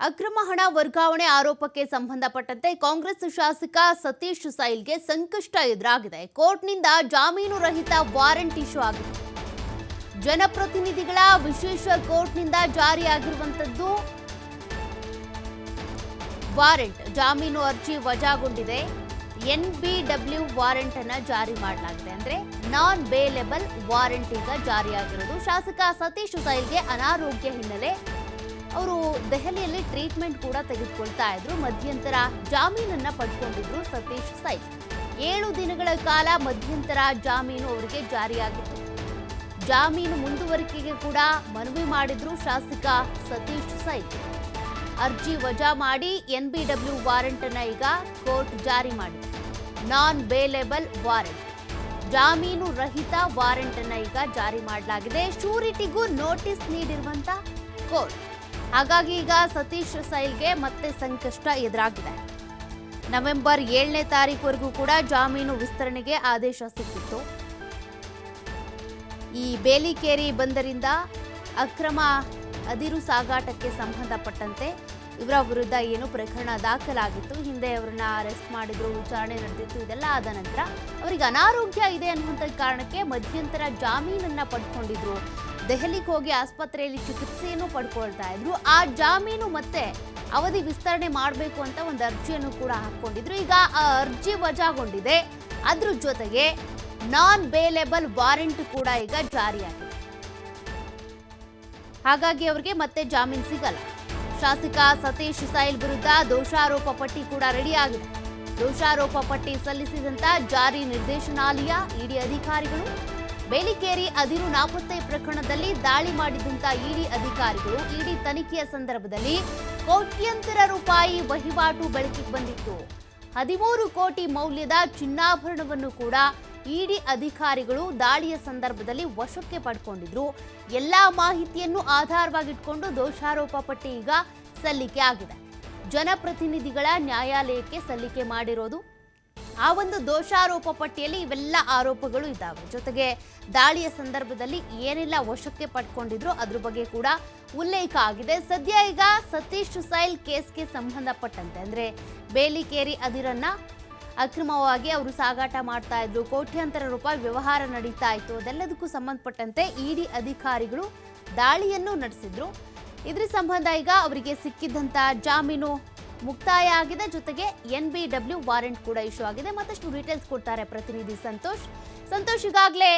ಅಕ್ರಮ ಹಣ ವರ್ಗಾವಣೆ ಆರೋಪಕ್ಕೆ ಸಂಬಂಧಪಟ್ಟಂತೆ ಕಾಂಗ್ರೆಸ್ ಶಾಸಕ ಸತೀಶ್ ಸೈಲ್ಗೆ ಸಂಕಷ್ಟ ಎದುರಾಗಿದೆ. ಕೋರ್ಟ್ನಿಂದ ಜಾಮೀನು ರಹಿತ ವಾರೆಂಟ್ ಇಶ್ಯೂ ಆಗಿದೆ. ಜನಪ್ರತಿನಿಧಿಗಳ ವಿಶೇಷ ಕೋರ್ಟ್ನಿಂದ ಜಾರಿಯಾಗಿರುವಂತದ್ದು ವಾರೆಂಟ್. ಜಾಮೀನು ಅರ್ಜಿ ವಜಾಗೊಂಡಿದೆ. ಎನ್ಬಿಡಬ್ಲ್ಯೂ ವಾರೆಂಟ್ ಅನ್ನ ಜಾರಿ ಮಾಡಲಾಗಿದೆ. ಅಂದ್ರೆ ನಾನ್ ಬೇಲೆಬಲ್ ವಾರೆಂಟ್ ಈಗ ಜಾರಿಯಾಗಿರೋದು. ಶಾಸಕ ಸತೀಶ್ ಸೈಲ್ಗೆ ಅನಾರೋಗ್ಯ ಹಿನ್ನೆಲೆ ಅವರು ದೆಹಲಿಯಲ್ಲಿ ಟ್ರೀಟ್ಮೆಂಟ್ ಕೂಡ ತೆಗೆದುಕೊಳ್ತಾ ಇದ್ರು. ಮಧ್ಯಂತರ ಜಾಮೀನನ್ನ ಪಡ್ಕೊಂಡಿದ್ರು ಸತೀಶ್ ಸೈ ಏಳು ದಿನಗಳ ಕಾಲ ಮಧ್ಯಂತರ ಜಾಮೀನು ಅವರಿಗೆ ಜಾರಿಯಾಗಿತ್ತು. ಜಾಮೀನು ಮುಂದುವರಿಕೆಗೆ ಕೂಡ ಮನವಿ ಮಾಡಿದ್ರು ಶಾಸಕ ಸತೀಶ್ ಸೈ ಅರ್ಜಿ ವಜಾ ಮಾಡಿ ಎನ್ಬಿಡಬ್ಲ್ಯೂ ವಾರೆಂಟ್ ಅನ್ನ ಈಗ ಕೋರ್ಟ್ ಜಾರಿ ಮಾಡಿದೆ. Non bailable warrant. ಜಾಮೀನು ರಹಿತ ವಾರೆಂಟ್ ಅನ್ನ ಈಗ ಜಾರಿ ಮಾಡಲಾಗಿದೆ. ಶೂರಿಟಿಗೂ ನೋಟಿಸ್ ನೀಡಿರುವಂತ ಕೋರ್ಟ್. ಹಾಗಾಗಿ ಈಗ ಸತೀಶ್ ಸೈಲ್ಗೆ ಮತ್ತೆ ಸಂಕಷ್ಟ ಎದುರಾಗಿದೆ. ನವೆಂಬರ್ ಏಳನೇ ತಾರೀಕುವರೆಗೂ ಕೂಡ ಜಾಮೀನು ವಿಸ್ತರಣೆಗೆ ಆದೇಶ ಸಿಕ್ಕಿತ್ತು. ಈ ಬೇಲಿಕೇರಿ ಬಂದರಿಂದ ಅಕ್ರಮ ಅದಿರು ಸಾಗಾಟಕ್ಕೆ ಸಂಬಂಧಪಟ್ಟಂತೆ ಇವರ ವಿರುದ್ಧ ಏನು ಪ್ರಕರಣ ದಾಖಲಾಗಿತ್ತು, ಹಿಂದೆ ಅವರನ್ನ ಅರೆಸ್ಟ್ ಮಾಡಿದ್ರು, ವಿಚಾರಣೆ ನಡೆದಿತ್ತು, ಇದೆಲ್ಲ ಆದ ನಂತರ ಅವರಿಗೆ ಅನಾರೋಗ್ಯ ಇದೆ ಅನ್ನುವಂಥ ಕಾರಣಕ್ಕೆ ಮಧ್ಯಂತರ ಜಾಮೀನನ್ನ ಪಡ್ಕೊಂಡಿದ್ರು. ದೆಹಲಿಗೆ ಹೋಗಿ ಆಸ್ಪತ್ರೆಯಲ್ಲಿ ಚಿಕಿತ್ಸೆಯನ್ನು ಪಡ್ಕೊಳ್ತಾ ಇದ್ರು. ಆ ಜಾಮೀನು ಮತ್ತೆ ಅವಧಿ ವಿಸ್ತರಣೆ ಮಾಡಬೇಕು ಅಂತ ಒಂದು ಅರ್ಜಿಯನ್ನು ಕೂಡ ಹಾಕೊಂಡಿದ್ರು ಈಗ ಆ ಅರ್ಜಿ ವಜಾಗೊಂಡಿದೆ. ಅದ್ರ ಜೊತೆಗೆ ನಾನ್ ಬೇಲೆಬಲ್ ವಾರೆಂಟ್ ಕೂಡ ಈಗ ಜಾರಿಯಾಗಿದೆ. ಹಾಗಾಗಿ ಅವರಿಗೆ ಮತ್ತೆ ಜಾಮೀನು ಸಿಗಲ್ಲ. ಶಾಸಕ ಸತೀಶ್ ಸೈಲ್ ವಿರುದ್ಧ ದೋಷಾರೋಪ ಪಟ್ಟಿ ಕೂಡ ರೆಡಿ ದೋಷಾರೋಪ ಪಟ್ಟಿ ಸಲ್ಲಿಸಿದಂತ ಜಾರಿ ನಿರ್ದೇಶನಾಲಯ, ಇಡಿ ಅಧಿಕಾರಿಗಳು ಬೇಲಿಕೇರಿ ಅದಿರು ನಾಪತ್ತೆ ಪ್ರಕರಣದಲ್ಲಿ ದಾಳಿ ಮಾಡಿದಂತ ಇಡಿ ಅಧಿಕಾರಿಗಳು ಇಡಿ ತನಿಖೆಯ ಸಂದರ್ಭದಲ್ಲಿ ಕೋಟ್ಯಂತರ ರೂಪಾಯಿ ವಹಿವಾಟು ಬೆಳಕಿಗೆ ಬಂದಿತ್ತು. ಹದಿಮೂರು ಕೋಟಿ ಮೌಲ್ಯದ ಚಿನ್ನಾಭರಣವನ್ನು ಕೂಡ ಇಡಿ ಅಧಿಕಾರಿಗಳು ದಾಳಿಯ ಸಂದರ್ಭದಲ್ಲಿ ವಶಕ್ಕೆ ಪಡ್ಕೊಂಡಿದ್ರು. ಎಲ್ಲಾ ಮಾಹಿತಿಯನ್ನು ಆಧಾರವಾಗಿಟ್ಕೊಂಡು ದೋಷಾರೋಪ ಪಟ್ಟಿ ಈಗ ಸಲ್ಲಿಕೆ ಆಗಿದೆ. ಜನಪ್ರತಿನಿಧಿಗಳ ನ್ಯಾಯಾಲಯಕ್ಕೆ ಸಲ್ಲಿಕೆ ಮಾಡಿರೋದು ಆ ಒಂದು ದೋಷಾರೋಪ ಪಟ್ಟಿಯಲ್ಲಿ ಇವೆಲ್ಲ ಆರೋಪಗಳು ಇದ್ದಾವೆ. ಜೊತೆಗೆ ದಾಳಿಯ ಸಂದರ್ಭದಲ್ಲಿ ಏನೆಲ್ಲ ವಶಕ್ಕೆ ಪಡ್ಕೊಂಡಿದ್ರು ಅದ್ರ ಬಗ್ಗೆ ಕೂಡ ಉಲ್ಲೇಖ ಆಗಿದೆ. ಸದ್ಯ ಈಗ ಸತೀಶ್ ಸೈಲ್ ಕೇಸ್ಗೆ ಸಂಬಂಧಪಟ್ಟಂತೆ, ಅಂದ್ರೆ ಬೇಲಿಕೇರಿ ಅದಿರನ್ನ ಅಕ್ರಮವಾಗಿ ಅವರು ಸಾಗಾಟ ಮಾಡ್ತಾ ಇದ್ರು, ಕೋಟ್ಯಾಂತರ ರೂಪಾಯಿ ವ್ಯವಹಾರ ನಡೀತಾ ಇತ್ತು, ಅದೆಲ್ಲದಕ್ಕೂ ಸಂಬಂಧಪಟ್ಟಂತೆ ಇಡಿ ಅಧಿಕಾರಿಗಳು ದಾಳಿಯನ್ನು ನಡೆಸಿದ್ರು. ಇದ್ರ ಸಂಬಂಧ ಈಗ ಅವರಿಗೆ ಸಿಕ್ಕಿದ್ದಂತ ಜಾಮೀನು ಮುಕ್ತಾಯ ಆಗಿದೆ. ಜೊತೆಗೆ ಎನ್ ಬಿ ಡಬ್ಲ್ಯೂ ವಾರೆಂಟ್ ಕೂಡ ಇಶ್ಯೂ ಆಗಿದೆ. ಮತ್ತಷ್ಟು ಡೀಟೇಲ್ಸ್ ಕೊಡ್ತಾರೆ ಪ್ರತಿನಿಧಿ ಸಂತೋಷ್. ಸಂತೋಷ್, ಈಗಾಗಲೇ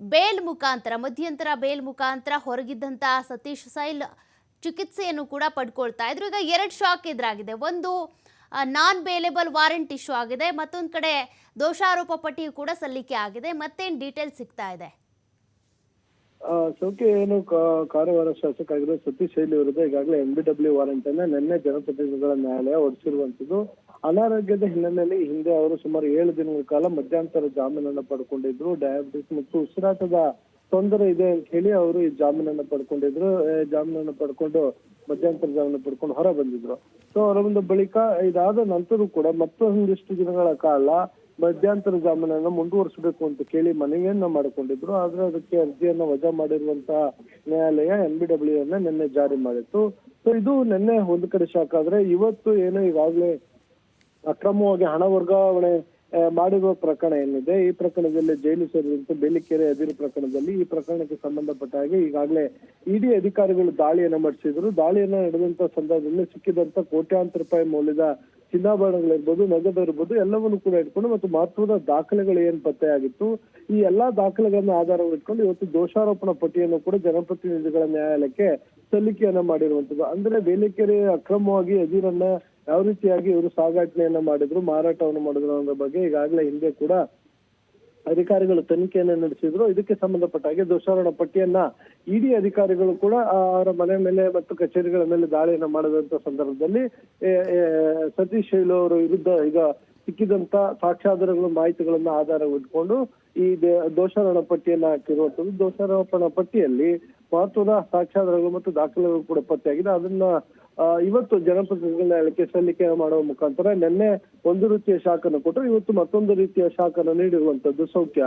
ಬೇಲ್ ಮುಖಾಂತರ, ಮಧ್ಯಂತರ ಬೇಲ್ ಮುಖಾಂತರ ಹೊರಗಿದ್ದಂತ ಸತೀಶ್ ಸೈಲ್ ಚಿಕಿತ್ಸೆಯನ್ನು ಕೂಡ ಪಡ್ಕೊಳ್ತಾ ಇದ್ರು. ಈಗ ಎರಡು ಶಾಕ್ ಎದುರಾಗಿದೆ. ಒಂದು ನಾನ್ ಬೇಲೆಬಲ್ ವಾರೆಂಟ್ ಇಶ್ಯೂ ಆಗಿದೆ. ಮತ್ತೊಂದು ಕಡೆ ದೋಷಾರೋಪ ಪಟ್ಟಿಯು ಕೂಡ ಸಲ್ಲಿಕೆ ಆಗಿದೆ. ಮತ್ತೇನು ಡೀಟೇಲ್ಸ್ ಸಿಗ್ತಾ ಇದೆ? ಸೌಖ್ಯ ಏನು ಕಾರವಾರ ಶಾಸಕರಾಗಿರುವ ಸತೀಶ್ ಶೈಲಿ ವಿರುದ್ಧ ಈಗಾಗಲೇ ಎಂ ಬಿ ಡಬ್ಲ್ಯೂ ವಾರಂಟ್ ಅನ್ನ ನಿನ್ನೆ ಜನಪ್ರತಿನಿಧಿಗಳ ನ್ಯಾಯಾಲಯ ಹೊರಡಿಸಿರುವಂತದ್ದು ಅನಾರೋಗ್ಯದ ಹಿನ್ನೆಲೆಯಲ್ಲಿ ಹಿಂದೆ ಅವರು ಸುಮಾರು ಏಳು ದಿನಗಳ ಕಾಲ ಮಧ್ಯಂತರ ಜಾಮೀನನ್ನ ಪಡ್ಕೊಂಡಿದ್ರು. ಡಯಾಬಿಟಿಸ್ ಮತ್ತು ಉಸಿರಾಟದ ತೊಂದರೆ ಇದೆ ಅಂತ ಹೇಳಿ ಅವರು ಈ ಜಾಮೀನನ್ನ ಪಡ್ಕೊಂಡಿದ್ರು. ಜಾಮೀನನ್ನು ಪಡ್ಕೊಂಡು ಮಧ್ಯಂತರ ಜಾಮೀನು ಪಡ್ಕೊಂಡು ಹೊರ ಬಂದಿದ್ರು ಸೊ ಹೊರ ಬಂದ ಬಳಿಕ ಇದಾದ ನಂತರ ಕೂಡ ಮತ್ತೊಂದಿಷ್ಟು ದಿನಗಳ ಕಾಲ ಮಧ್ಯಂತರ ಜಾಮೀನನ್ನ ಮುಂದುವರಿಸಬೇಕು ಅಂತ ಕೇಳಿ ಮನವಿಯನ್ನ ಮಾಡಿಕೊಂಡಿದ್ರು. ಆದ್ರೆ ಅದಕ್ಕೆ ಅರ್ಜಿಯನ್ನ ವಜಾ ಮಾಡಿರುವಂತಹ ನ್ಯಾಯಾಲಯ ಎನ್ ಬಿ ಡಬ್ಲ್ಯೂ ಅನ್ನ ನಿನ್ನೆ ಜಾರಿ ಮಾಡಿತ್ತು. ಸೊ ಇದು ನಿನ್ನೆ ಒಂದು ಕಡೆ ಶಾಕ್ ಆದ್ರೆ ಇವತ್ತು ಏನು ಈಗಾಗಲೇ ಅಕ್ರಮವಾಗಿ ಹಣ ವರ್ಗಾವಣೆ ಮಾಡಿರುವ ಪ್ರಕರಣ ಏನಿದೆ, ಈ ಪ್ರಕರಣದಲ್ಲಿ ಜೈಲು ಸೇರಿದಂತೆ ಬೇಲಿಕೆರೆ ಅದಿರು ಪ್ರಕರಣದಲ್ಲಿ ಈ ಪ್ರಕರಣಕ್ಕೆ ಸಂಬಂಧಪಟ್ಟ ಹಾಗೆ ಈಗಾಗಲೇ ಇಡಿ ಅಧಿಕಾರಿಗಳು ದಾಳಿಯನ್ನು ನಡೆಸಿದ್ರು ದಾಳಿಯನ್ನು ನಡೆದಂತ ಸಂದರ್ಭದಲ್ಲಿ ಸಿಕ್ಕಿದಂತ ಕೋಟ್ಯಾಂತರ ರೂಪಾಯಿ ಮೌಲ್ಯದ ಚಿನ್ನಾಭರಣಗಳಿರ್ಬೋದು ನಗದು ಇರ್ಬೋದು, ಎಲ್ಲವನ್ನು ಕೂಡ ಇಟ್ಕೊಂಡು ಮತ್ತು ಮಹತ್ವದ ದಾಖಲೆಗಳು ಏನ್ ಪತ್ತೆಯಾಗಿತ್ತು ಈ ಎಲ್ಲಾ ದಾಖಲೆಗಳನ್ನ ಆಧಾರವಿಟ್ಕೊಂಡು ಇವತ್ತು ದೋಷಾರೋಪಣಾ ಪಟ್ಟಿಯನ್ನು ಕೂಡ ಜನಪ್ರತಿನಿಧಿಗಳ ನ್ಯಾಯಾಲಯಕ್ಕೆ ಸಲ್ಲಿಕೆಯನ್ನ ಮಾಡಿರುವಂತದ್ದು ಅಂದ್ರೆ ಬೇಲಿಕೆರೆ ಅಕ್ರಮವಾಗಿ ಅಜೀರನ್ನ ಯಾವ ರೀತಿಯಾಗಿ ಇವರು ಸಾಗಾಟನೆಯನ್ನ ಮಾಡಿದ್ರು, ಮಾರಾಟವನ್ನು ಮಾಡಿದ್ರು ಅನ್ನೋ ಬಗ್ಗೆ ಈಗಾಗಲೇ ಹಿಂದೆ ಕೂಡ ಅಧಿಕಾರಿಗಳು ತನಿಖೆಯನ್ನ ನಡೆಸಿದ್ರು. ಇದಕ್ಕೆ ಸಂಬಂಧಪಟ್ಟ ಹಾಗೆ ದೋಷಾರೋಪಣ ಪಟ್ಟಿಯನ್ನ ಇಡಿ ಅಧಿಕಾರಿಗಳು ಕೂಡ ಅವರ ಮನೆ ಮೇಲೆ ಮತ್ತು ಕಚೇರಿಗಳ ಮೇಲೆ ದಾಳಿಯನ್ನ ಮಾಡಿದಂತ ಸಂದರ್ಭದಲ್ಲಿ ಸತೀಶ್ ಶೈಲ ಅವರ ವಿರುದ್ಧ ಈಗ ಸಿಕ್ಕಿದಂತ ಸಾಕ್ಷ್ಯಾಧಾರಗಳು, ಮಾಹಿತಿಗಳನ್ನ ಆಧಾರವಿಟ್ಕೊಂಡು ಈ ದೋಷಾರೋಪಣ ಪಟ್ಟಿಯನ್ನ ಹಾಕಿರುವಂತದ್ದು. ದೋಷಾರೋಪಣ ಪಟ್ಟಿಯಲ್ಲಿ ಮಹತ್ವದ ಸಾಕ್ಷ್ಯಾಧಾರಗಳು ಮತ್ತು ದಾಖಲೆಗಳು ಕೂಡ ಪತ್ತೆಯಾಗಿದೆ. ಅದನ್ನ ಇವತ್ತು ಜನಪ್ರತಿನಿಧಿಗಳ ಹೇಳಿಕೆ ಸಲ್ಲಿಕೆ ಮಾಡುವ ಮುಖಾಂತರ ನಿನ್ನೆ ಒಂದು ರೀತಿಯ ಶಾಖನ್ನು ಕೊಟ್ಟರು. ಇವತ್ತು ಮತ್ತೊಂದು ರೀತಿಯ ಶಾಖನ್ನು ನೀಡಿರುವಂತದ್ದು ಸೌಖ್ಯ.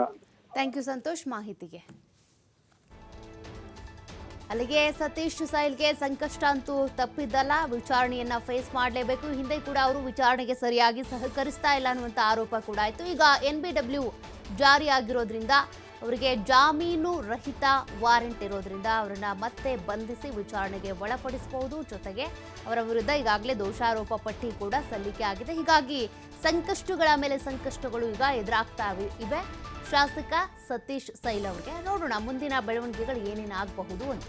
ಥ್ಯಾಂಕ್ ಯು ಸಂತೋಷ್ ಮಾಹಿತಿಗೆ. ಅಲ್ಲಿಗೆ ಸತೀಶ್ ಸೈಲ್ಗೆ ಸಂಕಷ್ಟ ಅಂತೂ ತಪ್ಪಿದ್ದಲ್ಲ. ವಿಚಾರಣೆಯನ್ನ ಫೇಸ್ ಮಾಡಲೇಬೇಕು. ಹಿಂದೆ ಕೂಡ ಅವರು ವಿಚಾರಣೆಗೆ ಸರಿಯಾಗಿ ಸಹಕರಿಸ್ತಾ ಇಲ್ಲ ಅನ್ನುವಂಥ ಆರೋಪ ಕೂಡ ಆಯಿತು. ಈಗ ಎನ್ ಬಿ ಡಬ್ಲ್ಯೂ ಜಾರಿ ಆಗಿರೋದ್ರಿಂದ ಅವರಿಗೆ ಜಾಮೀನು ರಹಿತ ವಾರೆಂಟ್ ಇರೋದ್ರಿಂದ ಅವರನ್ನ ಮತ್ತೆ ಬಂಧಿಸಿ ವಿಚಾರಣೆಗೆ ಒಳಪಡಿಸಬಹುದು ಜೊತೆಗೆ ಅವರ ವಿರುದ್ಧ ಈಗಾಗಲೇ ದೋಷಾರೋಪ ಪಟ್ಟಿ ಕೂಡ ಸಲ್ಲಿಕೆ ಆಗಿದೆ. ಹೀಗಾಗಿ ಸಂಕಷ್ಟಗಳ ಮೇಲೆ ಸಂಕಷ್ಟಗಳು ಈಗ ಎದುರಾಗ್ತಾ ಇವೆ. ಶಾಸಕ ಸತೀಶ್ ಸೈಲ್ ಅವರಿಗೆ ನೋಡೋಣ ಮುಂದಿನ ಬೆಳವಣಿಗೆಗಳು ಏನೇನಾಗಬಹುದು ಅಂತ.